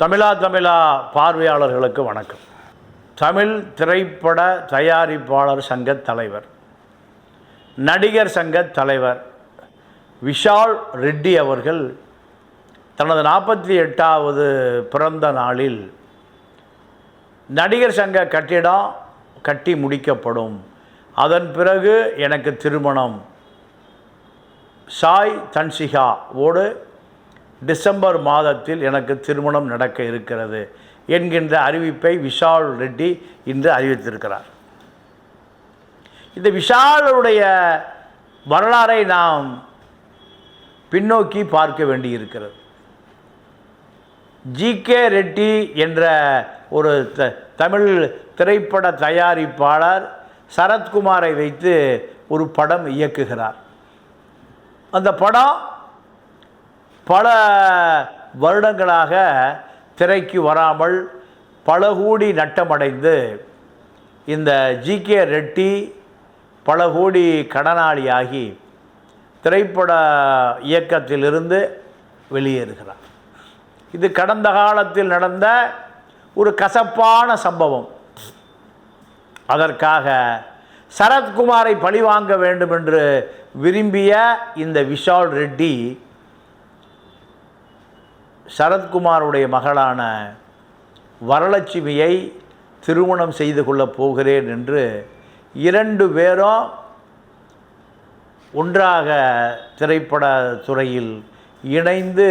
தமிழா தமிழா பார்வையாளர்களுக்கு வணக்கம். தமிழ் திரைப்பட தயாரிப்பாளர் சங்க தலைவர் நடிகர் சங்க தலைவர் விஷால் ரெட்டி அவர்கள் தனது நாற்பத்தி எட்டாவது பிறந்த நாளில் நடிகர் சங்க கட்டிடம் கட்டி முடிக்கப்படும். அதன் பிறகு எனக்கு திருமணம். சாய் தன்சிகா ஓடு டிசம்பர் மாதத்தில் எனக்கு திருமணம் நடக்க இருக்கிறது என்கின்ற அறிவிப்பை விஷால் ரெட்டி இன்று அறிவித்திருக்கிறார். இந்த விஷாலுடைய வரலாறை நாம் பின்னோக்கி பார்க்க வேண்டியிருக்கிறது. ஜிகே ரெட்டி என்ற ஒரு த தமிழ் திரைப்பட தயாரிப்பாளர் சரத்குமாரை வைத்து ஒரு படம் இயக்குகிறார். அந்த படம் பல வருடங்களாக திரைக்கு வராமல் பல கோடி நட்டமடைந்து இந்த ஜிகே ரெட்டி பல கோடி கடனாளியாகி திரைப்பட இயக்கத்திலிருந்து வெளியேறுகிறார். இது கடந்த காலத்தில் நடந்த ஒரு கசப்பான சம்பவம். அதற்காக சரத்குமாரை பழிவாங்க வேண்டும் என்று விரும்பிய இந்த விஷால் ரெட்டி சரத்குமாருடைய மகளான வரலட்சுமியை திருமணம் செய்து கொள்ளப் போகிறேன் என்று இரண்டு பேரும் ஒன்றாக திரைப்பட துறையில் இணைந்து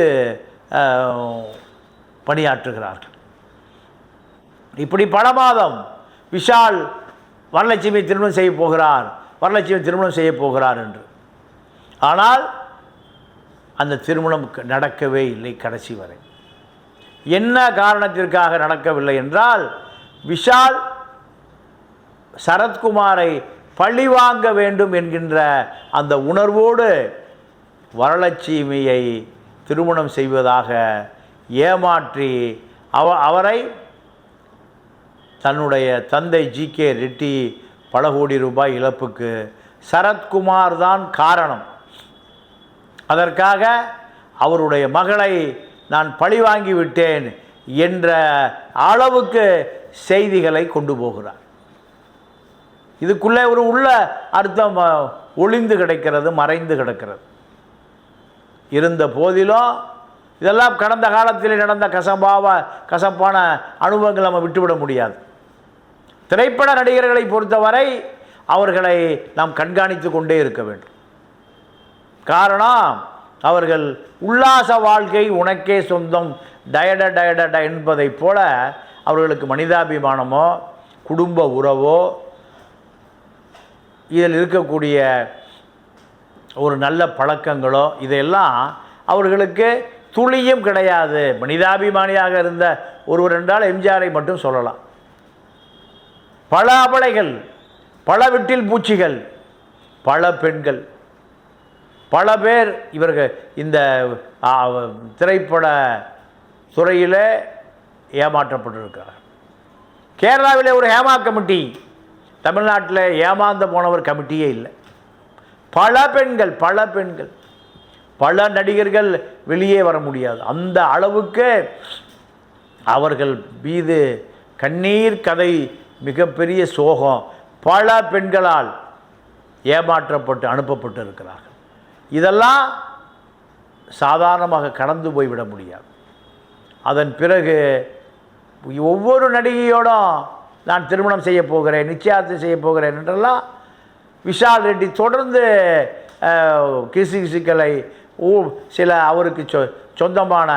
பணியாற்றுகிறார்கள். இப்படி பல மாதம் விஷால் வரலட்சுமி திருமணம் செய்ய போகிறார் வரலட்சுமி திருமணம் செய்ய போகிறார் என்று. ஆனால் அந்த திருமணம் க- நடக்கவே இல்லை கடைசி வரை. என்ன காரணத்திற்காக நடக்கவில்லை என்றால் விஷால் சரத்குமாரை பழிவாங்க வேண்டும் என்கின்ற அந்த உணர்வோடு வரலட்சுமியை திருமணம் செய்வதாக ஏமாற்றி அவ அவரை தன்னுடைய தந்தை ஜி கே ரெட்டி பல கோடி ரூபாய் இழப்புக்கு சரத்குமார் தான் காரணம். அதற்காக அவருடைய மகளை நான் பழிவாங்கி விட்டேன் என்ற அளவுக்கு செய்திகளை கொண்டு போகிறார். இதுக்குள்ளே ஒரு உள்ள அர்த்தம் ஒளிந்து கிடக்கிறது மறைந்து கிடக்கிறது. இருந்த போதிலும் இதெல்லாம் கடந்த காலத்தில் நடந்த கசப்பாவ கசப்பான அனுபவங்கள் நம்ம விட்டுவிட முடியாது. திரைப்பட நடிகர்களை பொறுத்தவரை அவர்களை நாம் கண்காணித்து கொண்டே இருக்க வேண்டும். காரணம் அவர்கள் உல்லாச வாழ்க்கை உனக்கே சொந்தம். டயட டயட ட என்பதைப் போல அவர்களுக்கு மனிதாபிமானமோ குடும்ப உறவோ இதில் இருக்கக்கூடிய ஒரு நல்ல பழக்கங்களோ இதையெல்லாம் அவர்களுக்கு துளியும் கிடையாது. மனிதாபிமானியாக இருந்த ஒருவர் என்றால் எம்ஜிஆரை மட்டும் சொல்லலாம். பல அபலைகள் பல விட்டில் பூச்சிகள் பல பெண்கள் பல பேர் இவர்கள் இந்த திரைப்பட துறையில் ஏமாற்றப்பட்டிருக்கிறார். கேரளாவிலே ஒரு ஹேமா கமிட்டி தமிழ்நாட்டில் ஏமாந்து போனவர் கமிட்டியே இல்லை. பல பெண்கள் பல பெண்கள் பல நடிகர்கள் வெளியே வர முடியாது. அந்த அளவுக்கு அவர்கள் மீது கண்ணீர் கதை மிகப்பெரிய சோகம் பல பெண்களால் ஏமாற்றப்பட்டு அனுப்பப்பட்டு இருக்கிறார்கள் இதெல்லாம் சாதாரணமாக கடந்து போய்விட முடியாது. அதன் பிறகு ஒவ்வொரு நடிகையோடும் நான் திருமணம் செய்ய போகிறேன் நிச்சயார்த்தம் செய்ய போகிறேன் என்றெல்லாம் விஷால் ரெட்டி தொடர்ந்து கிசு கிசுக்களை ஊ சில அவருக்கு சொ சொந்தமான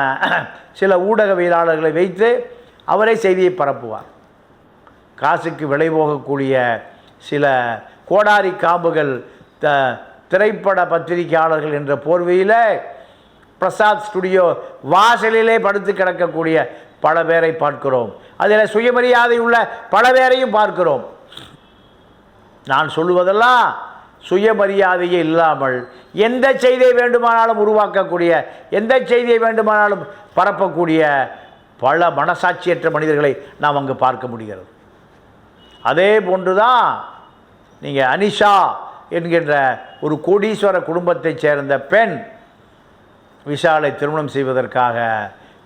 சில ஊடகவியலாளர்களை வைத்து அவரே செய்தியை பரப்புவார். காசுக்கு விலை போகக்கூடிய சில கோடாரி காம்புகள் த திரைப்பட பத்திரிகையாளர்கள் என்ற போர்வையில் பிரசாத் ஸ்டுடியோ வாசலிலே படுத்து கிடக்கக்கூடிய பல பேரை பார்க்கிறோம். அதில் சுயமரியாதை உள்ள பல பேரையும் பார்க்கிறோம். நான் சொல்லுவதெல்லாம் சுயமரியாதையே இல்லாமல் எந்த செய்தியை வேண்டுமானாலும் உருவாக்கக்கூடிய எந்த செய்தியை வேண்டுமானாலும் பரப்பக்கூடிய பல மனசாட்சியற்ற மனிதர்களை நாம் அங்கு பார்க்க முடிகிறது. அதே போன்று தான் நீங்கள் அனிஷா என்கின்ற ஒரு கோடீஸ்வர குடும்பத்தைச் சேர்ந்த பெண் விஷாலை திருமணம் செய்வதற்காக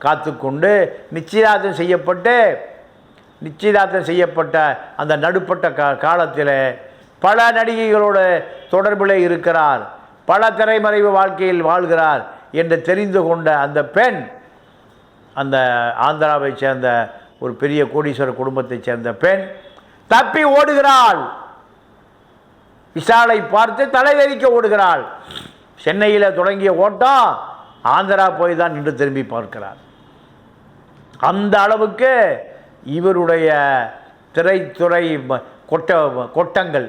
காத்துக்கொண்டு நிச்சயதார்த்தம் செய்யப்பட்டு நிச்சயதார்த்தம் செய்யப்பட்ட அந்த நடுப்பட்ட கா காலத்தில் பல நடிகைகளோடு தொடர்பில் இருக்கிறார் பல திரைமறைவு வாழ்க்கையில் வாழ்கிறார் என்று தெரிந்து கொண்ட அந்த பெண் அந்த ஆந்திராவை சேர்ந்த ஒரு பெரிய கோடீஸ்வர குடும்பத்தைச் சேர்ந்த பெண் தப்பி ஓடுகிறாள். விஷாலை பார்த்து தலைதெறிக்க ஓடுகிறாள். சென்னையில் தொடங்கிய ஓட்டம் ஆந்திரா போய் தான் நின்று திரும்பி பார்க்கிறார். அந்த அளவுக்கு இவருடைய திரைத்துறை கொட்ட கொட்டங்கள்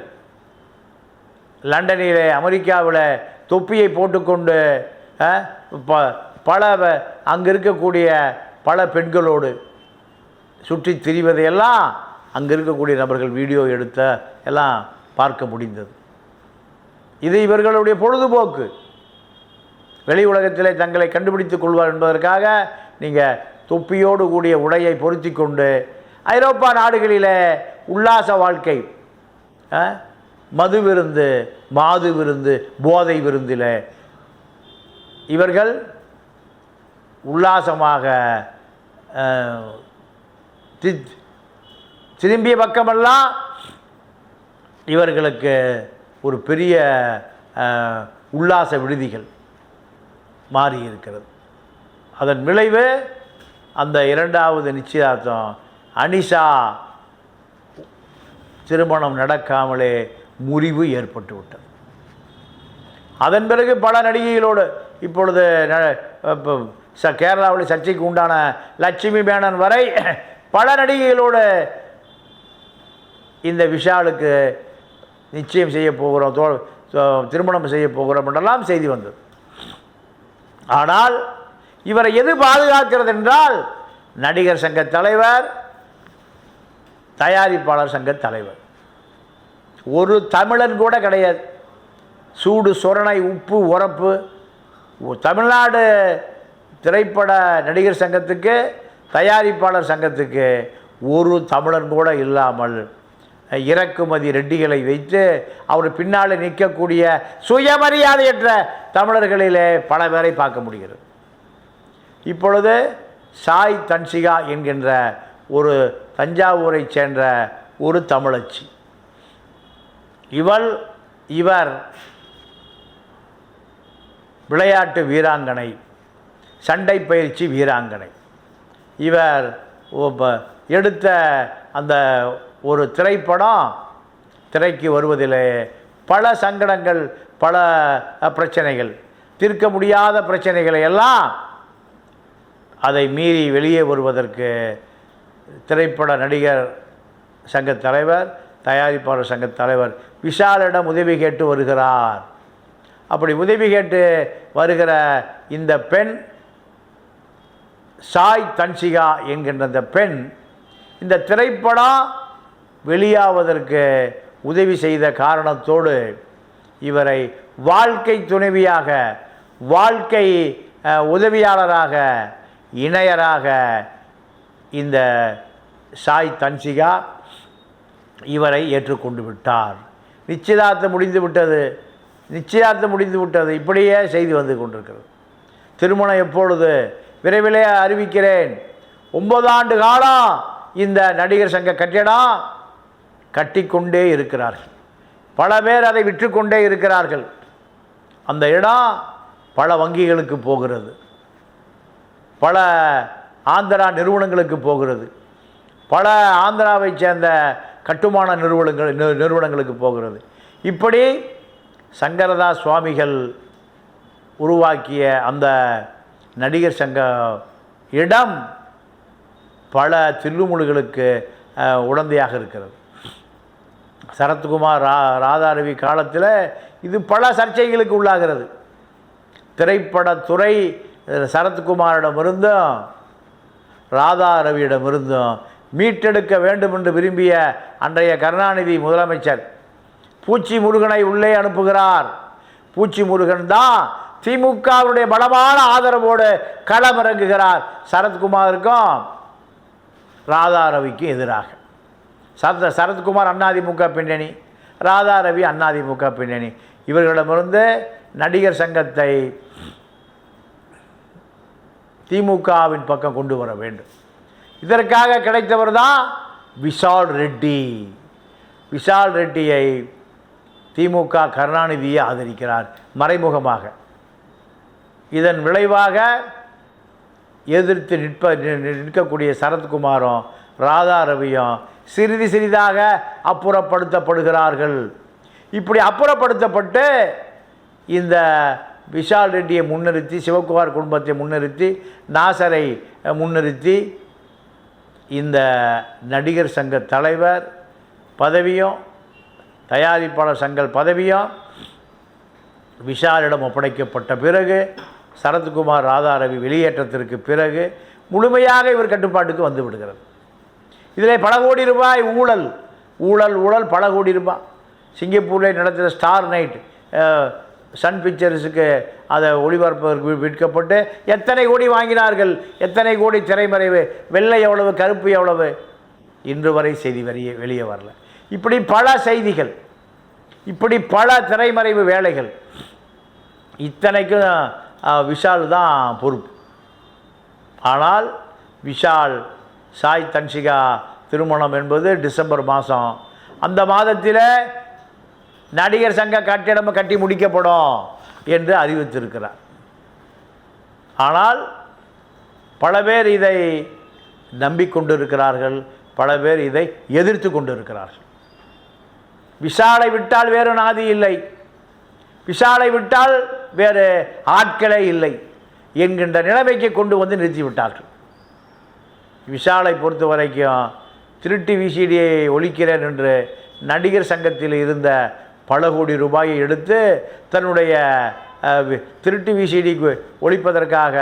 லண்டனில் அமெரிக்காவில் தொப்பியை போட்டுக்கொண்டு ப- பல வ- அங்கே இருக்கக்கூடிய பல பெண்களோடு சுற்றி திரிவதையெல்லாம் அங்கே இருக்கக்கூடிய நபர்கள் வீடியோ எடுத்த எல்லாம் பார்க்க முடிந்தது. இது இவர்களுடைய பொழுதுபோக்கு. வெளி உலகத்திலே தங்களை கண்டுபிடித்துக் கொள்வார் என்பதற்காக நீங்கள் தொப்பியோடு கூடிய உடையை பொருத்தி கொண்டு ஐரோப்பா நாடுகளிலே உல்லாச வாழ்க்கை ஆ, மது விருந்து மாது விருந்து போதை விருந்தில் இவர்கள் உல்லாசமாக தி- திரும்பிய பக்கமெல்லாம் இவர்களுக்கு ஒரு பெரிய உல்லாச விடுதிகள் மாறி இருக்கிறது. அதன் விளைவு அந்த இரண்டாவது நிச்சயதார்த்தம் அனிஷா திருமணம் நடக்காமலே முறிவு ஏற்பட்டு விட்டது. அதன் பிறகு பல நடிகைகளோடு இப்பொழுது ந- ச கேரளாவில் சர்ச்சைக்கு உண்டான லட்சுமி மேனன் வரை பல நடிகைகளோடு இந்த விஷாலுக்கு நிச்சயம் செய்ய போகிறோம் தோ திருமணம் செய்ய போகிறோம் என்றெல்லாம் செய்தி வந்தது. ஆனால் இவரை எது பாதுகாக்கிறது என்றால் நடிகர் சங்க தலைவர் தயாரிப்பாளர் சங்க தலைவர். ஒரு தமிழன் கூட கிடையாது. சூடு சொரணை உப்பு உரப்பு. தமிழ்நாடு திரைப்பட நடிகர் சங்கத்துக்கு தயாரிப்பாளர் சங்கத்துக்கு ஒரு தமிழன் கூட இல்லாமல் இறக்குமதி ரெட்டிகளை வைத்து அவர் பின்னால் நிற்கக்கூடிய சுயமரியாதையற்ற தமிழர்களிலே பல பேரை பார்க்க முடிகிறது. இப்பொழுது சாய் தன்சிகா என்கின்ற ஒரு தஞ்சாவூரைச் சேர்ந்த ஒரு தமிழச்சி. இவள் இவர் விளையாட்டு வீராங்கனை சண்டை பயிற்சி வீராங்கனை. இவர் எடுத்த அந்த ஒரு திரைப்படம் திரைக்கு வருவதிலே பல சங்கடங்கள் பல பிரச்சனைகள். தீர்க்க முடியாத பிரச்சனைகளை எல்லாம் அதை மீறி வெளியே வருவதற்கு திரைப்பட நடிகர் சங்க தலைவர் தயாரிப்பாளர் சங்க தலைவர் விஷாலிடம் உதவி கேட்டு வருகிறார். அப்படி உதவி கேட்டு வருகிற இந்த பெண் சாய் தன்சிகா என்கின்ற இந்த பெண் இந்த திரைப்படம் வெளியாவதற்கு உதவி செய்த காரணத்தோடு இவரை வாழ்க்கை துணைவியாக வாழ்க்கை உதவியாளராக இணையராக இந்த சாய் தன்சிகா இவரை ஏற்றுக்கொண்டு விட்டார். நிச்சயதார்த்தம் முடிந்து விட்டது. நிச்சயார்த்தம் முடிந்து விட்டது. இப்படியே செய்தி வந்து கொண்டிருக்கிறது. திருமணம் எப்பொழுது? விரைவிலே அறிவிக்கிறேன். ஒன்பது ஆண்டு காலம் இந்த நடிகர் சங்க கட்டிடம். கட்டிக்கொண்டே இருக்கிறார்கள். பல பேர் அதை விற்றுக்கொண்டே இருக்கிறார்கள். அந்த இடம் பல வங்கிகளுக்கு போகிறது. பல ஆந்திரா நிறுவனங்களுக்கு போகிறது. பல ஆந்திராவை சேர்ந்த கட்டுமான நிறுவனங்கள் நிறுவனங்களுக்கு போகிறது. இப்படி சங்கரதாஸ் சுவாமிகள் உருவாக்கிய அந்த நடிகர் சங்க இடம் பல தில்லுமுழுகளுக்கு உடந்தையாக இருக்கிறது. சரத்குமார் ரா ராதாரவி காலத்தில் இது பல சர்ச்சைகளுக்கு உள்ளாகிறது. திரைப்படத்துறை சரத்குமாரிடம் சரத்குமாரிடமிருந்தும் ராதா ரவியிடமிருந்தும் மீட்டெடுக்க வேண்டும் என்று விரும்பிய அன்றைய கருணாநிதி முதலமைச்சர் பூச்சி முருகனை உள்ளே அனுப்புகிறார். பூச்சி முருகன் தான் திமுகவுடைய பலமான ஆதரவோடு களமிறங்குகிறார். சரத்குமாருக்கும் ராதாரவிக்கும் எதிராக. சரத் சரத்குமார் அதிமுக பின்னணி ராதா ரவி அதிமுக பின்னணி. இவர்களிடமிருந்து நடிகர் சங்கத்தை திமுகவின் பக்கம் கொண்டு வர வேண்டும். இதற்காக கிடைத்தவர் தான் விஷால் ரெட்டி. விஷால் ரெட்டியை திமுக கருணாநிதியை ஆதரிக்கிறார் மறைமுகமாக. இதன் விளைவாக எதிர்த்து நிற்ப நி- நிற்கக்கூடிய சரத்குமாரும் ராதா ரவியும் சிறிது சிறிதாக அப்புறப்படுத்தப்படுகிறார்கள். இப்படி அப்புறப்படுத்தப்பட்டு இந்த விஷால் ரெட்டியை முன்னிறுத்தி சிவகுமார் குடும்பத்தை முன்னிறுத்தி நாசரை முன்னிறுத்தி இந்த நடிகர் சங்க தலைவர் பதவியும் தயாரிப்பாளர் சங்க பதவியும் விஷாலிடம் ஒப்படைக்கப்பட்ட பிறகு சரத்குமார் ராதாரவி வெளியேற்றத்திற்கு பிறகு முழுமையாக இவர் கட்டுப்பாட்டுக்கு வந்து விடுகிறது. இதில் பல கோடி ரூபாய் ஊழல். ஊழல் ஊழல் பல கோடி ரூபாய். சிங்கப்பூரில் நடத்துகிற ஸ்டார் நைட் சன் பிக்சர்ஸுக்கு அதை ஒளிபரப்பதற்கு விற்கப்பட்டு எத்தனை கோடி வாங்கினார்கள்? எத்தனை கோடி திரைமறைவு? வெள்ளை எவ்வளவு கருப்பு எவ்வளவு? இன்று வரை செய்தி வரைய வெளியே வரல. இப்படி பல செய்திகள் இப்படி பல திரைமறைவு வேலைகள். இத்தனைக்கும் விஷால் தான் பொறுப்பு. ஆனால் விஷால் சாய் தன்ஷிகா திருமணம் என்பது டிசம்பர் மாதம் அந்த மாதத்தில் நடிகர் சங்க கட்டிடம் கட்டி முடிக்கப்படும் என்று அறிவித்திருக்கிறார். ஆனால் பல பேர் இதை நம்பிக்கொண்டிருக்கிறார்கள் பல பேர் இதை எதிர்த்து கொண்டிருக்கிறார்கள். விஷாலை விட்டால் வேறு நாதி இல்லை. விஷாலை விட்டால் வேறு ஆட்களே இல்லை என்கின்ற நிலைமைக்கு கொண்டு வந்து நிறுத்திவிட்டார்கள். விஷாலை பொறுத்த வரைக்கும் திருட்டு விசிடியை ஒழிக்கிறேன் என்று நடிகர் சங்கத்தில் இருந்த பல கோடி ரூபாயை எடுத்து தன்னுடைய திருட்டு விசிடிக்கு ஒழிப்பதற்காக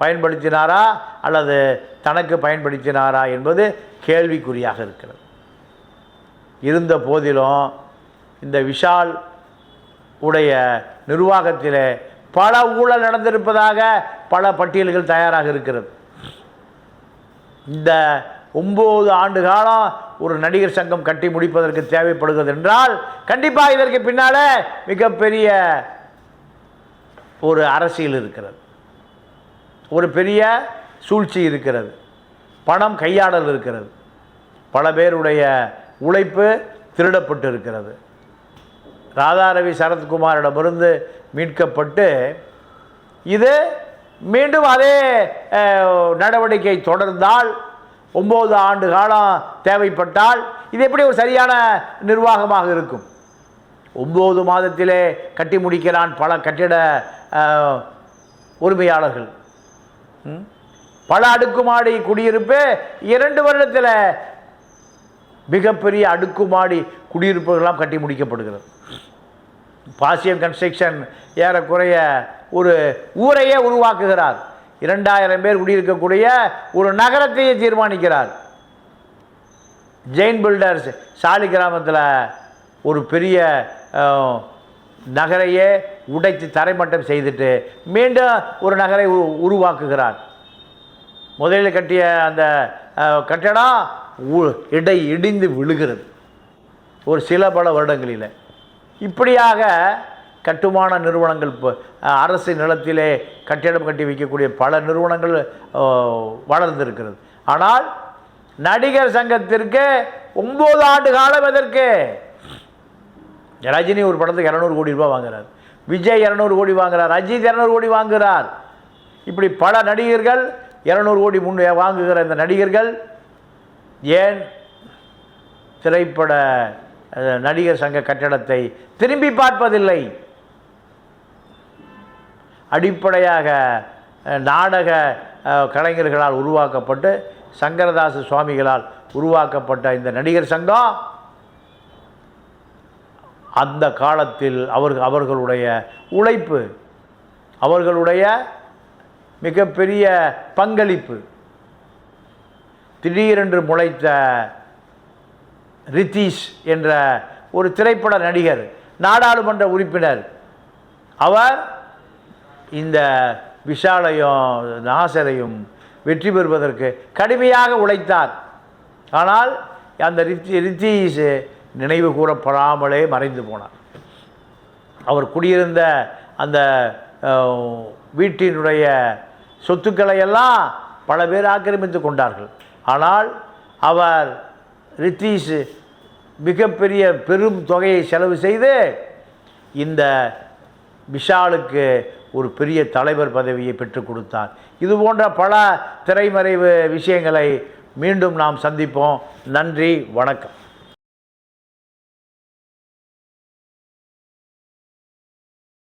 பயன்படுத்தினாரா அல்லது தனக்கு பயன்படுத்தினாரா என்பது கேள்விக்குறியாக இருக்கிறது. இருந்த போதிலும் இந்த விஷால் உடைய நிர்வாகத்தில் பல ஊழல் நடந்திருப்பதாக பல பட்டியல்கள் தயாராக இருக்கிறது. இந்த ஒம்பது ஆண்டு காலம் ஒரு நடிகர் சங்கம் கட்டி முடிப்பதற்கு தேவைப்படுகிறது என்றால் கண்டிப்பாக இதற்கு பின்னால் மிகப்பெரிய ஒரு அரசியல் இருக்கிறது. ஒரு பெரிய சூழ்ச்சி இருக்கிறது. பணம் கையாடல் இருக்கிறது. பல பேருடைய உழைப்பு திருடப்பட்டு இருக்கிறது. ராதாரவி சரத்குமாரிடமிருந்து மீட்கப்பட்டு இது மீண்டும் அதே நடவடிக்கை தொடர்ந்தால் ஒம்பது ஆண்டு காலம் தேவைப்பட்டால் இது எப்படி ஒரு சரியான நிர்வாகமாக இருக்கும்? ஒம்பது மாதத்திலே கட்டி முடிக்கிறான் பல கட்டிட உரிமையாளர்கள். ம்? பல அடுக்குமாடி குடியிருப்பு இரண்டு வருடத்தில் மிகப்பெரிய அடுக்குமாடி குடியிருப்புகள்லாம் கட்டி முடிக்கப்படுகிறது. பாசியம் கன்ஸ்ட்ரக்ஷன் ஏறக்குறைய ஒரு ஊரையே உருவாக்குகிறார். இரண்டாயிரம் பேர் குடியிருக்கக்கூடிய ஒரு நகரத்தையே தீர்மானிக்கிறார். ஜெயின் பில்டர்ஸ் சாலி கிராமத்தில் ஒரு பெரிய நகரையே உடைத்து தரைமட்டம் செய்துட்டு மீண்டும் ஒரு நகரை உருவாக்குகிறார். முதலில் கட்டிய அந்த கட்டடம் உ- இடை இடிந்து விழுகிறது. ஒரு சில பல வருடங்களில். இப்படியாக கட்டுமான நிறுவனங்கள் அரசு நிலத்திலே கட்டிடம் கட்டி வைக்கக்கூடிய பல நிறுவனங்கள் வளர்ந்திருக்கிறது. ஆனால் நடிகர் சங்கத்திற்கு ஒம்பது ஆண்டு காலம் எதற்கு? ரஜினி ஒரு படத்துக்கு இரநூறு கோடி ரூபாய் வாங்குறார். விஜய் இரநூறு கோடி வாங்குறார். அஜித் இரநூறு கோடி வாங்குகிறார் இப்படி பல நடிகர்கள் இரநூறு கோடி முன் வாங்குகிற இந்த நடிகர்கள் ஏன் திரைப்பட நடிகர் சங்க கட்டடத்தை திரும்பி பார்ப்பதில்லை? அடிப்படையாக நாடக கலைஞர்களால் உருவாக்கப்பட்டு சங்கரதாச சுவாமிகளால் உருவாக்கப்பட்ட இந்த நடிகர் சங்கம் அந்த காலத்தில் அவர்கள் அவர்களுடைய உழைப்பு அவர்களுடைய மிகப்பெரிய பங்களிப்பு திடீரென்று முளைத்த ரித்தீஷ் என்ற ஒரு திரைப்பட நடிகர் நாடாளுமன்ற உறுப்பினர் அவர் இந்த விஷாலையும் நாசரையும் வெற்றி பெறுவதற்கு கடுமையாக உழைத்தார். ஆனால் அந்த ரித்தி ரித்தீஸ் நினைவு கூறப்படாமலே மறைந்து போனார். அவர் குடியிருந்த அந்த வீட்டினுடைய சொத்துக்களை எல்லாம் பல பேர் ஆக்கிரமித்து கொண்டார்கள். ஆனால் அவர் ரித்தீஸ் மிகப்பெரிய பெரும் தொகையை செலவு செய்து இந்த விஷாலுக்கு ஒரு பெரிய தலைவர் பதவியை பெற்றுக் கொடுத்தார். இது போன்ற பல திரைமறைவு விஷயங்களை மீண்டும் நாம் சந்திப்போம். நன்றி வணக்கம்.